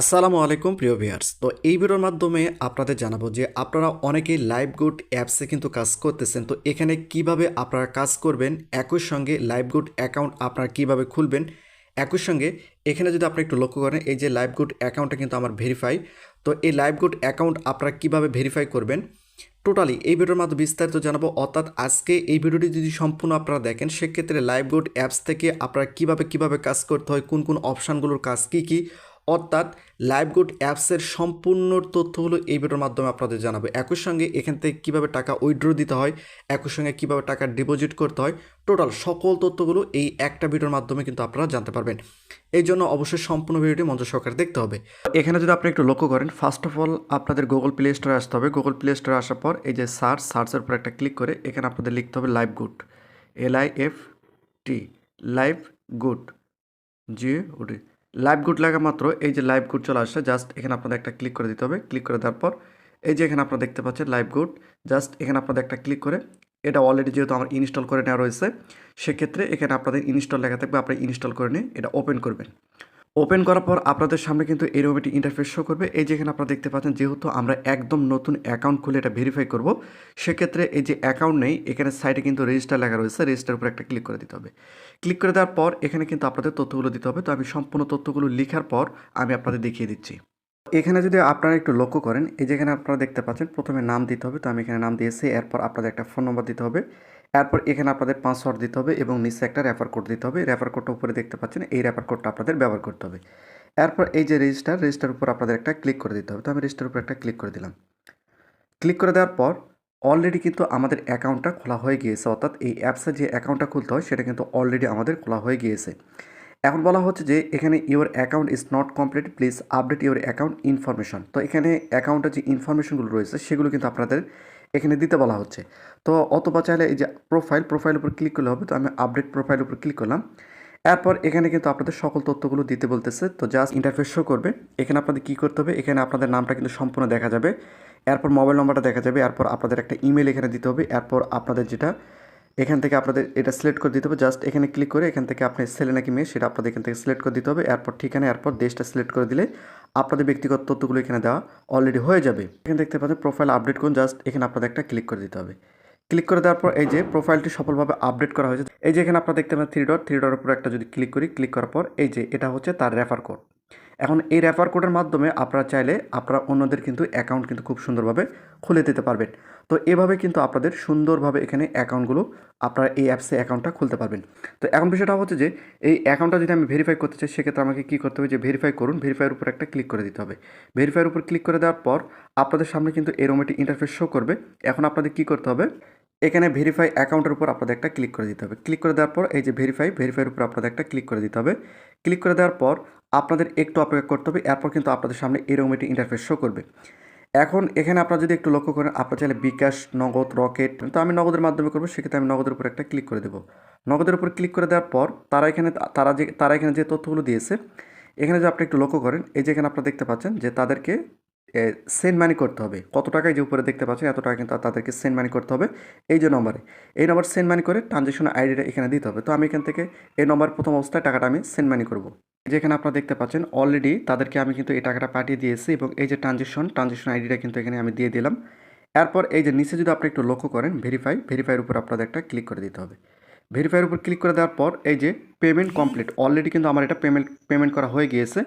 আসসালামু আলাইকুম, প্রিয় ভিউয়ার্স। তো এই ভিডিওর মাধ্যমে আপনাদের জানাব যে আপনারা অনেকেই লাইভ গুড অ্যাপসে কিন্তু কাজ করতেছেন। তো এখানে কীভাবে আপনারা কাজ করবেন, একই সঙ্গে লাইভ গুড অ্যাকাউন্ট আপনারা কীভাবে খুলবেন, একই সঙ্গে এখানে যদি আপনি একটু লক্ষ্য করেন, এই যে লাইভ গুড অ্যাকাউন্টটা কিন্তু আমার ভেরিফাই। তো এই লাইভ গুড অ্যাকাউন্ট আপনারা কীভাবে ভেরিফাই করবেন, টোটালি এই ভিডিওর মাধ্যমে বিস্তারিত জানাব। অর্থাৎ আজকে এই ভিডিওটি যদি সম্পূর্ণ আপনারা দেখেন, সেক্ষেত্রে লাইভ গুড অ্যাপস থেকে আপনারা কীভাবে কীভাবে কাজ করতে হয়, কোন কোন অপশানগুলোর কাজ কী কী অর্থাৎ লাইভ গুড অ্যাপসের সম্পূর্ণ তথ্যগুলো এই ভিডিওর মাধ্যমে আপনাদের জানাব। একই সঙ্গে এখান থেকে কীভাবে টাকা উইথড্র দিতে হয়, একই সঙ্গে কীভাবে টাকা ডিপোজিট করতে হয় টোটাল সকল তথ্যগুলো এই একটা ভিডিওর মাধ্যমে কিন্তু আপনারা জানতে পারবেন। এই জন্য অবশ্যই সম্পূর্ণ ভিডিওটি মঞ্চ সরকার দেখতে হবে। এখানে যদি আপনি একটু লক্ষ্য করেন ফার্স্ট অফ অল আপনাদের গুগল প্লে স্টোরে আসতে হবে। গুগল প্লে স্টোরে আসার পর এই যে সার্চ সার্চের উপর একটা ক্লিক করে এখানে আপনাদের লিখতে হবে live good L I F T live good G O T live good লাগা মাত্র, এই যে লাইভ গুড চলে আসছে, জাস্ট এখানে আপনাদের একটা ক্লিক করে দিতে হবে, ক্লিক করে দেওয়ার পর, এই যে এখানে আপনারা দেখতে পাচ্ছেন লাইভ গুড, জাস্ট এখানে আপনাদের একটা ক্লিক করে, এটা অলরেডি যেহেতু আমার ইনস্টল করে নেওয়া রয়েছে, সেক্ষেত্রে এখানে আপনাদের ইনস্টল লেখা থাকবে আপনি ইনস্টল করে নিয়ে এটা ওপেন করবেন। ওপেন করার পর আপনাদের সামনে কিন্তু এরকম একটি ইন্টারফেস শো করবে। এই যেখানে আপনারা দেখতে পাচ্ছেন, যেহেতু আমরা একদম নতুন অ্যাকাউন্ট খুলে এটা ভেরিফাই করব, সেক্ষেত্রে এই যে অ্যাকাউন্ট নেই, এখানে সাইডে কিন্তু রেজিস্টার লেখা রয়েছে রেজিস্টার উপর একটা ক্লিক করে দিতে হবে। ক্লিক করে দেওয়ার পর এখানে কিন্তু আপনাদের তথ্যগুলো দিতে হবে। তো আমি সম্পূর্ণ তথ্যগুলো লেখার পর আমি আপনাদের দেখিয়ে দিচ্ছি। এখানে যদি আপনারা একটু লক্ষ্য করেন, এই যেখানে আপনারা দেখতে পাচ্ছেন, প্রথমে নাম দিতে হবে। তো আমি এখানে নাম দিয়েছি এরপর আপনাদের একটা ফোন নম্বর দিতে হবে। এরপর এখানে আপনাদের পাসওয়ার্ড দিতে হবে এবং নিচে একটা রেফার কোড দিতে হবে। রেফার কোডটা উপরে দেখতে পাচ্ছেন, এই রেফার কোডটা আপনাদের ব্যবহার করতে হবে। এরপর এই যে রেজিস্টার রেজিস্টার উপর আপনাদের একটা ক্লিক করে দিতে হবে। তো আমি রেজিস্টার উপর একটা ক্লিক করে দিলাম। ক্লিক করে দেওয়ার পর অলরেডি কিন্তু আমাদের অ্যাকাউন্টটা খোলা হয়ে গিয়েছে। অর্থাৎ এই অ্যাপসে যে অ্যাকাউন্টটা খুলতে হয়, সেটা কিন্তু অলরেডি আমাদের খোলা হয়ে গিয়েছে। এখন বলা হচ্ছে যে এখানে your account is not complete please update your account information তো এখানে অ্যাকাউন্টের যে ইনফরমেশনগুলো রয়েছে, সেগুলো কিন্তু আপনাদের এখানে দিতে বলা হচ্ছে। তো অথবা চাইলে এই যে প্রোফাইল প্রোফাইল উপর ক্লিক করলে হবে। তো আমি আপডেট প্রোফাইল উপর ক্লিক করলাম। এরপর এখানে কিন্তু আপনাদের সকল তথ্যগুলো দিতে বলতেছে। তো জাস্ট ইন্টারফেস শো করবে। এখানে আপনাদের কী করতে হবে? এখানে আপনাদের নামটা কিন্তু সম্পূর্ণ দেখা যাবে। এরপর মোবাইল নাম্বারটা দেখা যাবে। এরপর আপনাদের একটা ইমেল এখানে দিতে হবে। এরপর আপনাদের যেটা এখান থেকে আপনাদের এটা সিলেক্ট করে দিতে হবে। জাস্ট এখানে ক্লিক করে এখান থেকে আপনি ছেলে নাকি মেয়ে সেটা আপনাদের এখান থেকে সিলেক্ট করে দিতে হবে। এরপর ঠিকানা এরপর দেশটা সিলেক্ট করে দিলে আপনাদের ব্যক্তিগত তথ্যগুলো এখানে দেওয়া অলরেডি হয়ে যাবে। এখানে দেখতে পাচ্ছেন প্রোফাইল আপডেট করুন। জাস্ট এখানে আপনাদের একটা ক্লিক করে দিতে হবে। ক্লিক করে দেওয়ার পর এই যে প্রোফাইলটি সফলভাবে আপডেট করা হয়েছে। এই যে এখানে আপনারা দেখতে পাচ্ছেন থ্রি ডট থ্রি ডটের উপর একটা যদি ক্লিক করি ক্লিক করার পর এই যে এটা হচ্ছে তার রেফার কোড এখন এই রেফার কোডের মাধ্যমে আপনারা চাইলে আপনারা অন্যদের কিন্তু অ্যাকাউন্ট কিন্তু খুব সুন্দরভাবে খুলে দিতে পারবেন। তো এভাবে কিন্তু আপনাদের সুন্দরভাবে এখানে অ্যাকাউন্টগুলো আপনারা এই অ্যাপসে অ্যাকাউন্টটা খুলতে পারবেন। তো এখন বিষয়টা হচ্ছে যে, এই অ্যাকাউন্টটা যদি আমি ভেরিফাই করতে চাই, সেক্ষেত্রে আমাকে কী করতে হবে যে ভেরিফাই করুন ভেরিফাইয়ের উপর একটা ক্লিক করে দিতে হবে। ভেরিফাইয়ের উপর ক্লিক করে দেওয়ার পর আপনাদের সামনে কিন্তু এরকম একটি ইন্টারফেস শো করবে। এখন আপনাদের কী করতে হবে? এখানে ভেরিফাই অ্যাকাউন্টের উপর আপনাদের একটা ক্লিক করে দিতে হবে। ক্লিক করে দেওয়ার পর এই যে ভেরিফাই ভেরিফাইয়ের উপর আপনাদের একটা ক্লিক করে দিতে হবে। ক্লিক করে দেওয়ার পর আপনাদের একটু অপেক্ষা করতে হবে, এরপর কিন্তু আপনাদের সামনে এরকম একটি ইন্টারফেস শো করবে। এখন এখানে আপনার যদি একটু লক্ষ্য করেন, আপনার চাইলে বিকাশ, নগদ, রকেট, তো আমি নগদের মাধ্যমে করব, সেক্ষেত্রে আমি নগদের উপর একটা ক্লিক করে দেবো। নগদের উপর ক্লিক করে দেওয়ার পর তারা এখানে, তারা যে, তারা এখানে যে তথ্যগুলো দিয়েছে, এখানে যে আপনি একটু লক্ষ্য করেন, এই যে এখানে আপনারা দেখতে পাচ্ছেন যে তাদেরকে সেন্ড মানি করতে হবে। কত টাকায় যে উপরে দেখতে পাচ্ছেন, এত টাকা কিন্তু তাদেরকে সেন্ড মানি করতে হবে এই যে নম্বরে এই নম্বর সেন্ড মানি করে ট্রানজেকশন আইডিটা এখানে দিতে হবে। তো আমি এখান থেকে এই নম্বর প্রথম অবস্থায় টাকাটা আমি সেন্ড মানি করব। যেখানে আপনারা দেখতে পাচ্ছেন অলরেডি তাদেরকে আমি কিন্তু এই টাকাটা পাঠিয়ে দিয়েছি এবং এই যে ট্রানজেকশন ট্রানজেকশন আইডিটা কিন্তু এখানে আমি দিয়ে দিলাম। এরপর এই যে নিচে যদি আপনি একটু লক্ষ্য করেন ভেরিফাই ভেরিফাইয়ের উপর আপনাদের একটা ক্লিক করে দিতে হবে। ভেরিফাইয়ের উপর ক্লিক করে দেওয়ার পর এই যে পেমেন্ট কমপ্লিট অলরেডি কিন্তু আমার এটা পেমেন্ট পেমেন্ট করা হয়ে গিয়েছে।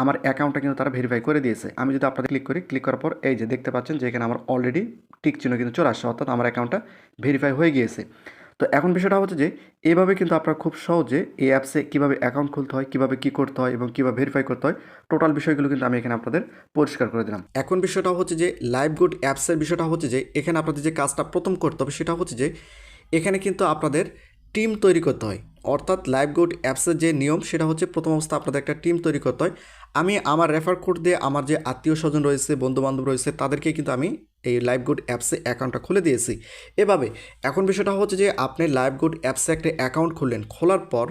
আমার অ্যাকাউন্টটা কিন্তু তারা ভেরিফাই করে দিয়েছে। আমি যদি আপনাদের ক্লিক করি ক্লিক করার পর এই যে দেখতে পাচ্ছেন যে এখানে আমার অলরেডি টিক চিহ্ন কিন্তু চলে আসছে, অর্থাৎ আমার অ্যাকাউন্টটা ভেরিফাই হয়ে গিয়েছে। তো এখন বিষয়টা হচ্ছে যে, এভাবে কিন্তু আপনারা খুব সহজে এই অ্যাপসে কীভাবে অ্যাকাউন্ট খুলতে হয়, কীভাবে কী করতে হয় এবং কীভাবে ভেরিফাই করতে হয় টোটাল বিষয়গুলো কিন্তু আমি এখানে আপনাদের পরিষ্কার করে দিলাম। এখন বিষয়টা হচ্ছে যে লাইভ গুড অ্যাপসের বিষয়টা হচ্ছে যে, এখানে আপনাদের যে কাজটা প্রথম করতে হবে সেটা হচ্ছে যে, এখানে কিন্তু আপনাদের টিম তৈরি করতে হয়। অর্থাৎ লাইভ গোড অ্যাপসের যে নিয়ম, সেটা হচ্ছে প্রথম অবস্থা আপনাদের একটা টিম তৈরি করতে হয়। আমি আমার রেফার কোড দিয়ে আমার যে আত্মীয় স্বজন রয়েছে, বন্ধুবান্ধব রয়েছে, তাদেরকে কিন্তু আমি এই লাইভ গুড অ্যাপসে অ্যাকাউন্টটা খুলে দিয়েছি। এভাবে, এখন বিষয়টা হচ্ছে যে আপনি লাইভ গুড অ্যাপসে একটা অ্যাকাউন্ট খুললেন। খোলার পর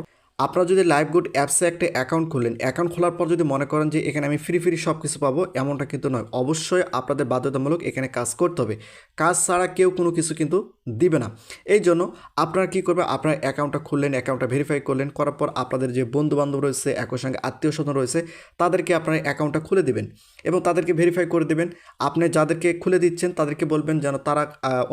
আপনারা যদি লাইভগুড অ্যাপসে একটা অ্যাকাউন্ট খুললেন অ্যাকাউন্ট খোলার পর যদি মনে করেন যে এখানে আমি ফ্রি ফ্রি সব কিছু পাবো, এমনটা কিন্তু নয়। অবশ্যই আপনাদের বাধ্যতামূলক এখানে কাজ করতে হবে। কাজ ছাড়া কেউ কোনো কিছু কিন্তু দিবে না। এই জন্য আপনারা কী করবে আপনার অ্যাকাউন্টটা খুললেন অ্যাকাউন্টটা ভেরিফাই করলেন, করার পর আপনাদের যে বন্ধু বান্ধব রয়েছে, একই সঙ্গে আত্মীয় স্বজন রয়েছে, তাদেরকে আপনার অ্যাকাউন্টটা খুলে দিবেন এবং তাদেরকে ভেরিফাই করে দেবেন। আপনি যাদেরকে খুলে দিচ্ছেন, তাদেরকে বলবেন যেন তারা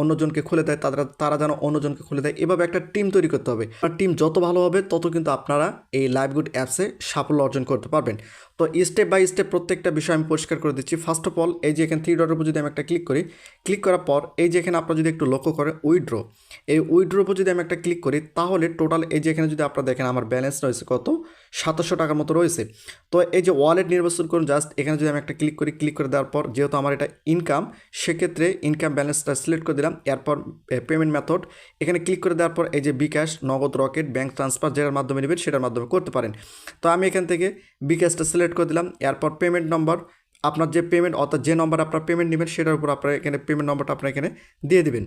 অন্যজনকে খুলে দেয়, তারা তারা যেন অন্যজনকে খুলে দেয়। এভাবে একটা টিম তৈরি করতে হবে। টিম যত ভালো হবে, তত কিন্তু আপনারা এই লাইভগুড অ্যাপসে সাফল্য অর্জন করতে পারবেন। তো স্টেপ বাই স্টেপ প্রত্যেকটা বিষয় আমি পরিষ্কার করে দিচ্ছি। ফার্স্ট অফ অল এই যে এখানে থ্রি ডটের উপর যদি আমি একটা ক্লিক করি ক্লিক করার পর এই যে এখানে আপনারা যদি একটু লক্ষ্য করেন উইড্রো এই উইড্রোর উপর যদি আমি একটা ক্লিক করি, তাহলে টোটাল এই যে এখানে যদি আপনারা দেখেন, আমার ব্যালেন্স রয়েছে কত? সাতাশশো টাকার মতো রয়েছে। তো এই যে ওয়ালেট নির্বাচন করুন জাস্ট এখানে যদি আমি একটা ক্লিক করি ক্লিক করে দেওয়ার পর যেহেতু আমার এটা ইনকাম সেক্ষেত্রে ইনকাম ব্যালেন্সটা সিলেক্ট করে দিলাম। এরপর পেমেন্ট মেথড এখানে ক্লিক করে দেওয়ার পর এই যে বিকাশ, নগদ, রকেট ব্যাঙ্ক ট্রান্সফার যেটার মাধ্যমে নেবেন, সেটার মাধ্যমে করতে পারেন। তো আমি এখান থেকে বিকাশটা সিলেক্ট করে দিলাম, এরপর পেমেন্ট নম্বর আপনার যে পেমেন্ট অর্থাৎ যে নম্বর আপনার পেমেন্ট নেবেন, সেটার উপর আপনার এখানে পেমেন্ট নম্বরটা আপনার এখানে দিয়ে দিবেন।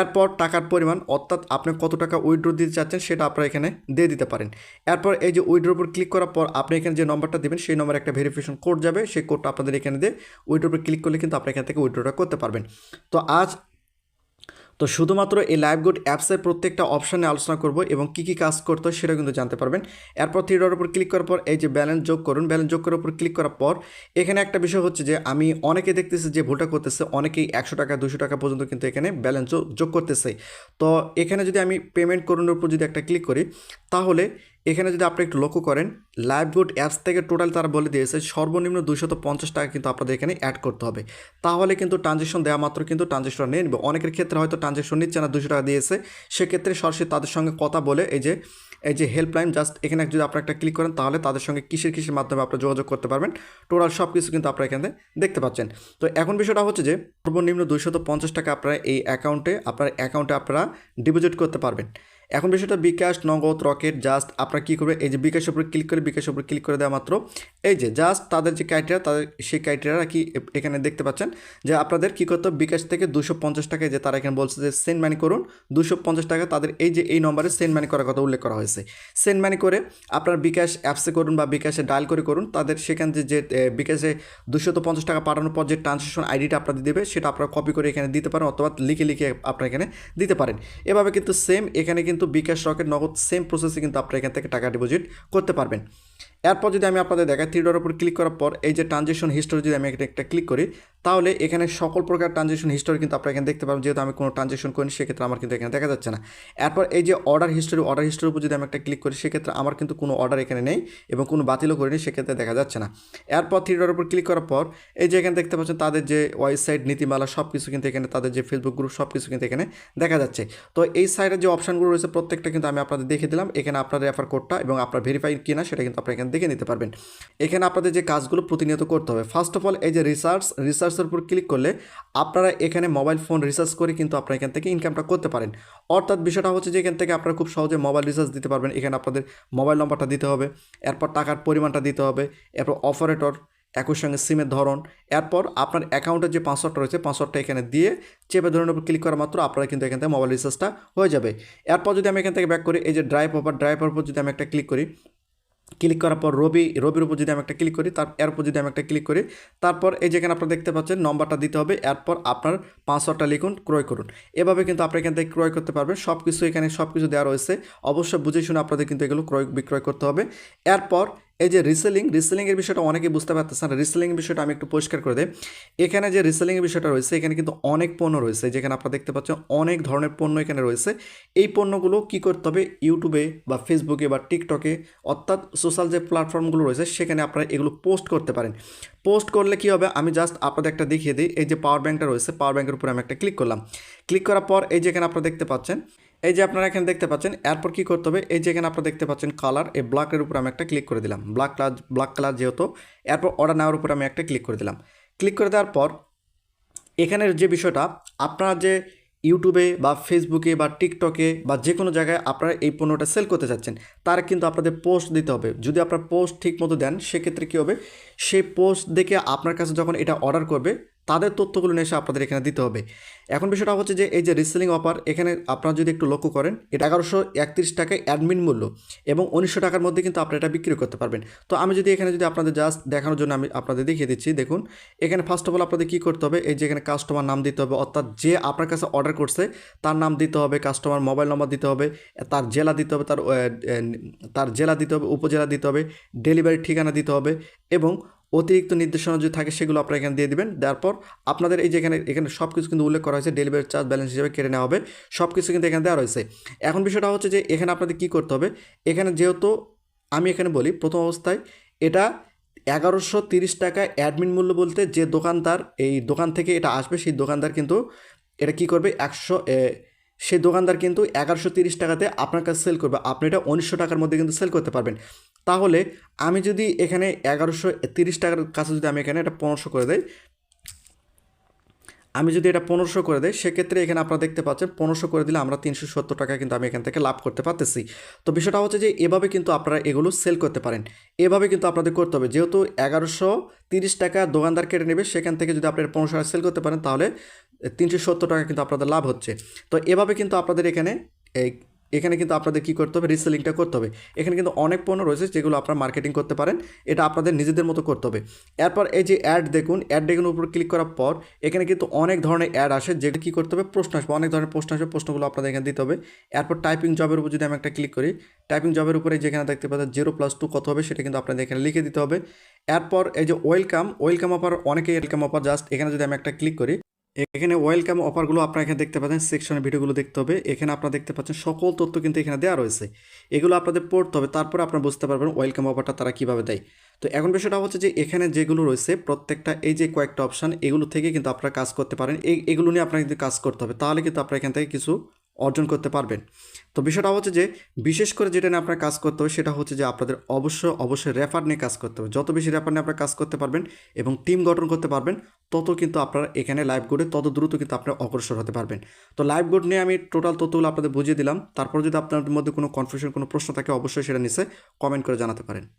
এরপর টাকার পরিমাণ, অর্থাৎ আপনি কত টাকা উইড্রো দিতে চাচ্ছেন, সেটা আপনারা এখানে দিয়ে দিতে পারেন। এরপর এই যে উইথড্রোর উপর ক্লিক করার পর, আপনি এখানে যে নম্বরটা দিবেন, সেই নম্বরে একটা ভেরিফিকেশন কোড যাবে, সেই কোডটা আপনাদের এখানে দিয়ে উইথড্রোর উপর ক্লিক করলে কিন্তু আপনি এখান থেকে উইড্রোটা করতে পারবেন। তো আজ তো শুধুমাত্র এই লাইভ গুড অ্যাপসের প্রত্যেকটা অপশানে আলোচনা করব এবং কী কী কাজ করতে হয় সেটা কিন্তু জানতে পারবেন। এরপর থ্রি ডটের উপর ক্লিক করার পর এই যে ব্যালেন্স যোগ করুন ব্যালেন্স যোগ করার উপর ক্লিক করার পর এখানে একটা বিষয় হচ্ছে যে আমি অনেকে দেখতেছি যে ভোটা করতেছে, অনেকেই একশো টাকা দুশো টাকা পর্যন্ত কিন্তু এখানে ব্যালেন্স যোগ করতেছে। তো এখানে যদি আমি পেমেন্ট করুনের উপর যদি একটা ক্লিক করি, তাহলে এখানে যদি আপনি একটু লক্ষ্য করেন লাইভগুড অ্যাপস থেকে টোটাল তারা বলে দিয়েছে সর্বনিম্ন দুশত পঞ্চাশ টাকা কিন্তু আপনাদের এখানে অ্যাড করতে হবে। তাহলে কিন্তু ট্রানজেকশন দেওয়া মাত্র কিন্তু ট্রানজেকশন নিয়ে নেবে অনেকের ক্ষেত্রে হয়তো ট্রানজেকশন নিচ্ছে না দুশো টাকা দিয়েছে। সেক্ষেত্রে সরাসরি তাদের সঙ্গে কথা বলে এই যে এই যে হেল্পলাইন জাস্ট এখানে যদি আপনারা একটা ক্লিক করেন, তাহলে তাদের সঙ্গে কিসের কিসের মাধ্যমে আপনারা যোগাযোগ করতে পারবেন। টোটাল সব কিছু কিন্তু আপনারা এখানে দেখতে পাচ্ছেন। তো এখন বিষয়টা হচ্ছে যে, সর্বনিম্ন দুইশত পঞ্চাশ টাকা আপনারা এই অ্যাকাউন্টে আপনার অ্যাকাউন্টে আপনারা ডিপোজিট করতে পারবেন। এখন বিষয়টা বিকাশ, নগদ, রকেট জাস্ট আপনারা কী করবে? এই যে বিকাশের উপরে ক্লিক করে, বিকাশের উপরে ক্লিক করে দেওয়া মাত্র। এই যে জাস্ট তাদের যে ক্রাইটেরিয়া তাদের সেই ক্রাইটেরিয়া কি এখানে দেখতে পাচ্ছেন? যে আপনাদের কী করতে বিকাশ থেকে দুশো পঞ্চাশ টাকায় যে তারা এখানে বলছে যে সেন্ড মানি করুন, দুশো পঞ্চাশ টাকা তাদের এই যে এই নম্বরে সেন্ড মানি করার কথা উল্লেখ করা হয়েছে। সেন্ড মানি করে আপনার বিকাশ অ্যাপসে করুন বা বিকাশে ডায়াল করে করুন, তাদের সেখান থেকে যে বিকাশে দুশত পঞ্চাশ টাকা পাঠানোর পর যে ট্রানজেকশন আইডিটা আপনাদের দেবে, সেটা আপনারা কপি করে এখানে দিতে পারেন অথবা লিখে লিখে আপনারা এখানে দিতে পারেন। এভাবে কিন্তু সেম এখানে কিন্তু বিকাশ রকেট নগদ সেম প্রসেসে কিন্তু আপনারা এখান থেকে টাকা ডিপোজিট করতে পারবেন। এরপর যদি আমি আপনাদের দেখাই থ্রি ডলার উপর ক্লিক করার পর এই যে ট্রানজেকশন হিস্টোরি যদি আমি একটা ক্লিক করি তাহলে এখানে সকল প্রকার ট্রানজেকশন হিস্টোরি কিন্তু আপনারা এখানে দেখতে পাবেন। যেহেতু আমি কোনো ট্রানজেকশন করিনি, সেক্ষেত্রে আমার কিন্তু এখানে দেখা যাচ্ছে না। এরপর এই যে অর্ডার হিস্টোরি অর্ডার হিস্টোরির উপর যদি আমি একটা ক্লিক করি, সেক্ষেত্রে আমার কিন্তু কোনো অর্ডার এখানে নেই এবং কোনো বাতিলও করিনি, সেক্ষেত্রে দেখা যাচ্ছে না। এরপর থ্রি ডটের উপর ক্লিক করার পর, এই যে এখানে দেখতে পাচ্ছেন তাদের যে ওয়েবসাইট নীতিমালা সব কিছু কিন্তু এখানে, তাদের যে ফেসবুক গ্রুপ সব কিছু কিন্তু এখানে দেখা যাচ্ছে। তো এই সাইডের যে অপশানগুলো রয়েছে, প্রত্যেকটা কিন্তু আমি আপনাদের দেখে দিলাম। এখানে আপনার রেফার কোডটা এবং আপনার ভেরিফাই কিনা, সেটা কিন্তু আপনারা এখানে দেখে নিতে পারবেন। এখানে আপনাদের যে কাজগুলো প্রতিনিয়ত করতে হবে। ফার্স্ট অফ অল এই যে রিসার্চ রিসার্চ রিসার্চের উপর ক্লিক করলে আপনারা এখানে মোবাইল ফোন রিসার্চ করে কিন্তু আপনারা এখান থেকে ইনকামটা করতে পারেন। অর্থাৎ বিষয়টা হচ্ছে যে এখান থেকে আপনারা খুব সহজে মোবাইল রিচার্জ দিতে পারবেন। এখানে আপনাদের মোবাইল নম্বরটা দিতে হবে, এরপর টাকার পরিমাণটা দিতে হবে, এরপর অপারেটর একই সঙ্গে সিমের ধরন, এরপর আপনার অ্যাকাউন্টের যে পাসওয়ার্ডটা রয়েছে পাসওয়ার্ডটা এখানে দিয়ে চেপে ধরনের উপর ক্লিক করা মাত্র আপনারা কিন্তু এখান থেকে মোবাইল রিচার্জটা হয়ে যাবে। এরপর যদি আমি এখান থেকে ব্যাক করি, এই যে ড্রাইভ ওভার ড্রাইভের উপর যদি আমি একটা ক্লিক করি ক্লিক করার পর রবি, রবির উপর যদি আমি একটা ক্লিক করি, তার, এর উপর যদি আমি একটা ক্লিক করি, তারপর এই যেখানে আপনারা দেখতে পাচ্ছেন, নম্বরটা দিতে হবে, এরপর আপনার পাসওয়ার্ডটা লিখুন, ক্রয় করুন। এভাবে কিন্তু আপনি এখান থেকে ক্রয় করতে পারবেন সব কিছু এখানে সব কিছু দেওয়া রয়েছে। অবশ্যই বুঝে শুনে আপনাদের কিন্তু এগুলো ক্রয়, বিক্রয় করতে হবে। এরপর এই যে রিসেলিং রিসেলিংয়ের বিষয়টা অনেকেই বুঝতে পারতেছে না। রিসেলিংয়ের বিষয়টা আমি একটু পরিষ্কার করে দিই। এখানে যে রিসেলিংয়ের বিষয়টা রয়েছে, এখানে কিন্তু অনেক পণ্য রয়েছে, যেখানে আপনারা দেখতে পাচ্ছেন অনেক ধরনের পণ্য এখানে রয়েছে। এই পণ্যগুলো কী করতে হবে? ইউটিউবে বা ফেসবুকে বা টিকটকে অর্থাৎ সোশ্যাল যে প্ল্যাটফর্মগুলো রয়েছে, সেখানে আপনারা এগুলো পোস্ট করতে পারেন। পোস্ট করলে কী হবে? আমি জাস্ট আপনাদের একটা দেখিয়ে দিই। এই যে পাওয়ার ব্যাঙ্কটা রয়েছে পাওয়ার ব্যাঙ্কের উপরে আমি একটা ক্লিক করলাম। ক্লিক করার পর এই যেখানে আপনারা দেখতে পাচ্ছেন এই যে আপনারা এখানে দেখতে পাচ্ছেন, এরপর কী করতে হবে? এই যে এখানে আপনারা দেখতে পাচ্ছেন কালার এই ব্ল্যাকের উপর আমি একটা ক্লিক করে দিলাম। ব্ল্যাক কালার ব্ল্যাক কালার যেহেতু, এরপর অর্ডার নেওয়ার উপর আমি একটা ক্লিক করে দিলাম। ক্লিক করে দেওয়ার পর, এখানের যে বিষয়টা, আপনারা যে ইউটিউবে বা ফেসবুকে বা টিকটকে বা যে কোনো জায়গায় আপনারা এই পণ্যটা সেল করতে চাচ্ছেন, তার কিন্তু আপনাদের পোস্ট দিতে হবে। যদি আপনার পোস্ট ঠিক মতো দেন, সেক্ষেত্রে কী হবে? সেই পোস্ট দেখে আপনার কাছে যখন এটা অর্ডার করবে তাদের তথ্যগুলো নিয়ে এসে আপনাদের এখানে দিতে হবে। এখন বিষয়টা হচ্ছে যে, এই যে রিসেলিং অফার এখানে আপনারা যদি একটু লক্ষ্য করেন, এটা এগারোশো একত্রিশ টাকায় অ্যাডমিন মূল্য এবং উনিশশো টাকার মধ্যে কিন্তু আপনারা এটা বিক্রি করতে পারবেন। তো আমি যদি এখানে যদি আপনাদের জাস্ট দেখানোর জন্য আমি আপনাদের দেখিয়ে দিচ্ছি, দেখুন, এখানে ফার্স্ট অফ অল আপনাদের কী করতে হবে, এই যে এখানে কাস্টমার নাম দিতে হবে, অর্থাৎ যে আপনার কাছে অর্ডার করছে, তার নাম দিতে হবে কাস্টমার মোবাইল নম্বর দিতে হবে, তার জেলা দিতে হবে, তার তার জেলা দিতে হবে, উপজেলা দিতে হবে ডেলিভারি ঠিকানা দিতে হবে এবং অতিরিক্ত নির্দেশনা যদি থাকে, সেগুলো আপনারা এখানে দিয়ে দিবেন। তারপর আপনাদের এই যে এখানে এখানে সব কিছু কিন্তু উল্লেখ করা হয়েছে ডেলিভারি চার্জ ব্যালেন্স হিসেবে কেটে নেওয়া হবে। সব কিছু কিন্তু এখানে দেওয়া রয়েছে। এখন বিষয়টা হচ্ছে যে, এখানে আপনাদের কী করতে হবে? এখানে যেহেতু আমি এখানে বলি, প্রথম অবস্থায় এটা এগারোশো তিরিশ টাকা অ্যাডমিন মূল্য বলতে যে দোকানদার, এই দোকান থেকে এটা আসবে, সেই দোকানদার কিন্তু এটা কি করবে? একশো সেই দোকানদার কিন্তু এগারোশো তিরিশ টাকাতে আপনার কাছে সেল করবে। আপনি এটা উনিশশো টাকার মধ্যে কিন্তু সেল করতে পারবেন। তাহলে আমি যদি এখানে এগারোশো তিরিশ টাকার কাছে যদি আমি এখানে এটা পনেরোশো করে দেই আমি যদি এটা পনেরোশো করে দেয় সেক্ষেত্রে এখানে আপনারা দেখতে পাচ্ছেন পনেরোশো করে দিলে আমরা তিনশো সত্তর টাকা কিন্তু আমি এখান থেকে লাভ করতে পারতেছি। তো বিষয়টা হচ্ছে যে এভাবে কিন্তু আপনারা এগুলো সেল করতে পারেন। এভাবে কিন্তু আপনাদের করতে হবে। যেহেতু এগারোশো তিরিশ টাকা দোকানদার কেটে নেবে, সেখান থেকে যদি আপনারা পনেরোশো টাকা সেল করতে পারেন, তাহলে তিনশো সত্তর টাকা কিন্তু আপনাদের লাভ হচ্ছে। তো এভাবে কিন্তু আপনাদের এখানে এই এখানে কিন্তু আপনাদের কী করতে হবে? রিসেলিংটা করতে হবে। এখানে কিন্তু অনেক পণ্য রয়েছে যেগুলো আপনারা মার্কেটিং করতে পারেন। এটা আপনাদের নিজেদের মতো করতে হবে। এরপর এই যে অ্যাড দেখুন অ্যাড দেখুন উপর ক্লিক করার পর এখানে কিন্তু অনেক ধরনের অ্যাড আসে যেগুলো কী করতে হবে? প্রশ্ন আসবে। অনেক ধরনের প্রশ্ন আসবে। প্রশ্নগুলো আপনাদের এখানে দিতে হবে। এরপর টাইপিং জবের উপর যদি আমি একটা ক্লিক করি টাইপিং জবের উপরে যেখানে দেখতে পাচ্ছেন জিরো প্লাস টু কত হবে সেটা কিন্তু আপনাদের এখানে লিখে দিতে হবে। এরপর এই যে ওয়েলকাম ওয়েলকাম অফার অনেকেই ওয়েলকাম অফার জাস্ট এখানে যদি আমি একটা ক্লিক করি এখানে ওয়েলকাম অফারগুলো আপনারা এখানে দেখতে পাচ্ছেন সেকশনের ভিডিওগুলো দেখতে হবে। এখানে আপনারা দেখতে পাচ্ছেন সকল তথ্য কিন্তু এখানে দেওয়া রয়েছে। এগুলো আপনাদের পড়তে হবে, তারপরে আপনারা বুঝতে পারবেন ওয়েলকাম অফারটা তারা কীভাবে দেয়। তো এখন বিষয়টা হচ্ছে যে এখানে যেগুলো রয়েছে, প্রত্যেকটা এই যে কয়েকটা অপশান এগুলো থেকে কিন্তু আপনারা কাজ করতে পারেন। এগুলো নিয়ে আপনারা কিন্তু কাজ করতে হবে। তাহলে কিন্তু আপনারা এখান থেকে কিছু অর্জন করতে পারবেন। তো বিষয়টা হচ্ছে যে, বিশেষ করে যেটা নিয়ে আপনার কাজ করতে হবে সেটা হচ্ছে যে, আপনাদের অবশ্যই অবশ্যই রেফার নিয়ে কাজ করতে হবে। যত বেশি রেফার নিয়ে আপনারা কাজ করতে পারবেন এবং টিম গঠন করতে পারবেন, তত কিন্তু আপনারা এখানে লাইভ গোডে তত দ্রুত কিন্তু আপনারা অগ্রসর হতে পারবেন। তো লাইভ গোড নিয়ে আমি টোটাল তথ্যগুলো আপনাদের বুঝিয়ে দিলাম। তারপর যদি আপনাদের মধ্যে কোনো কনফিউশন কোনো প্রশ্ন থাকে, অবশ্যই সেটা নিচে কমেন্ট করে জানাতে পারেন।